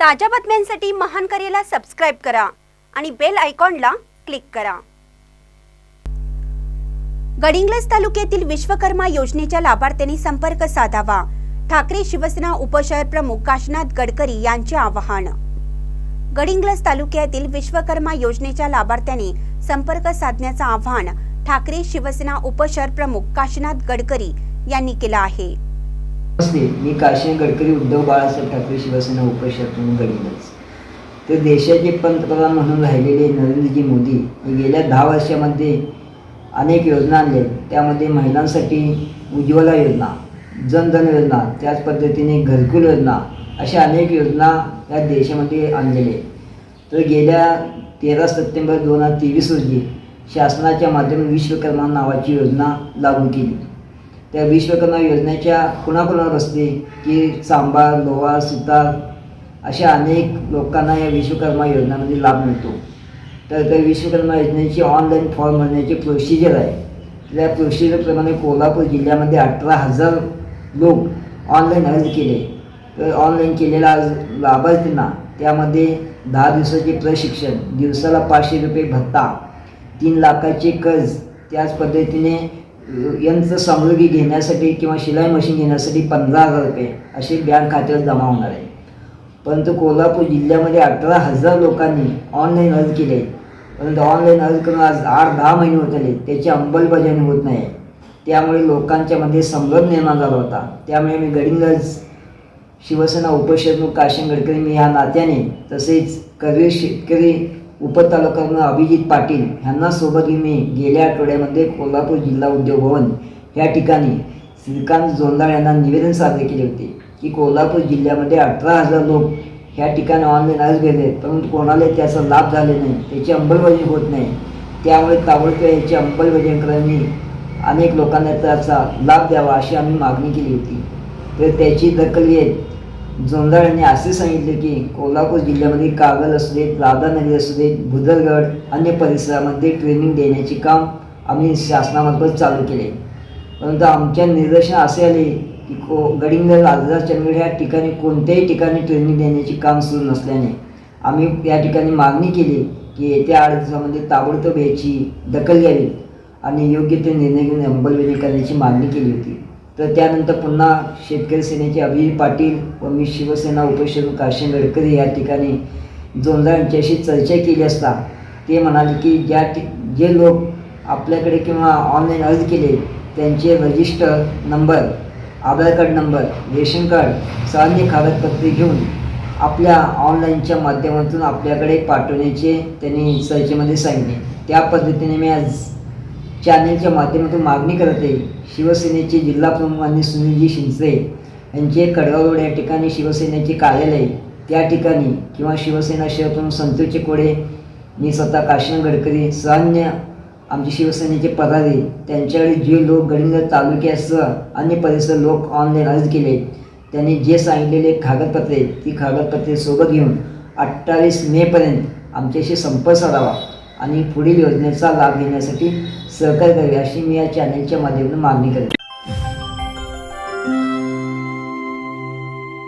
ताज्या बातम्यांसाठी महान करेला सबस्क्राईब करा आणि बेल आयकॉनला क्लिक करा. गडिंग्लज तालुक्यातील विश्वकर्मा योजनेच्या लाभार्थ्यांनी संपर्क साधावा. ठाकरे शिवसेना उपशहर प्रमुख काशीनाथ गडकरी यांचे आवाहन. गडिंग्लज तालुक्यातील विश्वकर्मा योजनेच्या लाभार्थ्यांनी संपर्क साधण्याचं आवाहन ठाकरे शिवसेना उपशहर प्रमुख काशीनाथ गडकरी यांनी केलं आहे. नमस्ते मी काशी गडकरी उद्धव बाळासाहेब ठाकरे शिवसेना उपशहर म्हणून तर देशाचे पंतप्रधान म्हणून राहिलेले नरेंद्रजी मोदी हे गेल्या दहा वर्षामध्ये अनेक योजना आणल्या. आहेत. त्यामध्ये महिलांसाठी उज्ज्वला योजना जनधन योजना त्याच पद्धतीने घरकुल योजना अशा अनेक योजना या देशामध्ये आणलेल्या आहेत. तर गेल्या तेरा सप्टेंबर दोन हजार तेवीस रोजी शासनाच्या माध्यमातून विश्वकर्मा नावाची योजना लागू केली. त्या विश्वकर्मा योजनेच्या कुणाकुणावर असते की चांबार लोहार सुतार अशा अनेक लोकांना या विश्वकर्मा योजनेमध्ये लाभ मिळतो. तर त्या विश्वकर्मा योजनेची ऑनलाईन फॉर्म भरण्याची प्रोसिजर आहे. त्या प्रोसिजरप्रमाणे कोल्हापूर जिल्ह्यामध्ये अठरा हजार लोक ऑनलाईन अर्ज केले. तर ऑनलाईन केलेला अर्ज लाभार्थींना त्यामध्ये दहा दिवसाचे प्रशिक्षण दिवसाला पाचशे रुपये भत्ता तीन लाखाचे कर्ज त्याच पद्धतीने यंत्र सामग्री घेण्यासाठी किंवा शिलाई मशीन घेण्यासाठी पंधरा हजार रुपये असे बँक खात्यावर जमा होणार आहे. परंतु कोल्हापूर जिल्ह्यामध्ये अठरा हजार लोकांनी ऑनलाईन अर्ज केले. परंतु ऑनलाईन अर्ज करून आज आठ दहा महिने होत आले. त्याची अंमलबजावणी होत नाही. त्यामुळे लोकांच्यामध्ये संभ्रम निर्माण झाला होता. त्यामुळे मी गडिंगज शिवसेना उपशहर काशिम गडकरी मी ह्या नात्याने तसेच कवी शेतकरी उपतालुकामधून अभिजित पाटील ह्यांना सोबत घेऊन मी गेल्या आठवड्यामध्ये कोल्हापूर जिल्हा उद्योग भवन या ठिकाणी श्रीकांत जोंदाळ यांना निवेदन सादर केले होते की कोल्हापूर जिल्ह्यामध्ये अठरा हजार लोक ह्या ठिकाणी ऑनलाईन अर्ज गेले परंतु कोणाला त्याचा लाभ झाले नाही त्याची अंमलबजावणी होत नाही. त्यामुळे ताबडतोब याची अंमलबजावणी करण्यानी अनेक लोकांना त्याचा लाभ द्यावा अशी आम्ही मागणी केली होती. तर त्याची दखल घेत जोंदाळ यांनी असे सांगितले की कोल्हापूर जिल्ह्यामध्ये कागल असू देत राधानगरी असू देत भुदरगड अन्य परिसरामध्ये ट्रेनिंग देण्याचे काम आम्ही शासनामार्फत चालू केले. परंतु आमच्या निदर्शन असे आले की को गडिंगल आजरा चंदगड ह्या ठिकाणी कोणत्याही ठिकाणी ट्रेनिंग देण्याचे काम सुरू नसल्याने आम्ही या ठिकाणी मागणी केली की येत्या आठ दिवसामध्ये ताबडतोब याची दखल घ्यावी आणि योग्य ते निर्णय घेऊन अंमलबजावणी करण्याची मागणी केली होती. तर त्यानंतर पुन्हा शेतकरी सेनेचे अभिजित पाटील व मी शिवसेना उपशहर काशी गडकरी या ठिकाणी जोंधळा यांच्याशी चर्चा केली असता ते म्हणाले की ज्या ठि जे लोक आपल्याकडे किंवा ऑनलाईन अर्ज केले त्यांचे register number Aadhaar card number ration card Sanya कागदपत्रे घेऊन आपल्या ऑनलाईनच्या माध्यमातून आपल्याकडे पाठवण्याचे त्यांनी चर्चेमध्ये सांगितले. त्या पद्धतीने मी आज चॅनेलच्या माध्यमातून मागणी करत आहे. शिवसेनेचे जिल्हा प्रमुख आणि सुनीलजी शिंदे यांचे कडगाव रोड या ठिकाणी शिवसेनेचे कार्यालय त्या ठिकाणी किंवा शिवसेना शहर प्रमुख संतोष कोडे मी स्वतः काशीनाथ गडकरी सान्य आमचे शिवसेनेचे पदाधिकारी त्यांच्याकडे जे लोक गडिंग तालुक्यासह अन्य परिसर लोक ऑनलाईन अर्ज केले त्यांनी जे सांगितलेले कागदपत्रे ती कागदपत्रे सोबत घेऊन अठ्ठावीस मेपर्यंत आमच्याशी संपर्क साधावा. आणि पुढील योजनेचा लाभ घेण्यासाठी सहकार्य करावी अशी मी या चॅनलच्या माध्यमातून मागणी करते.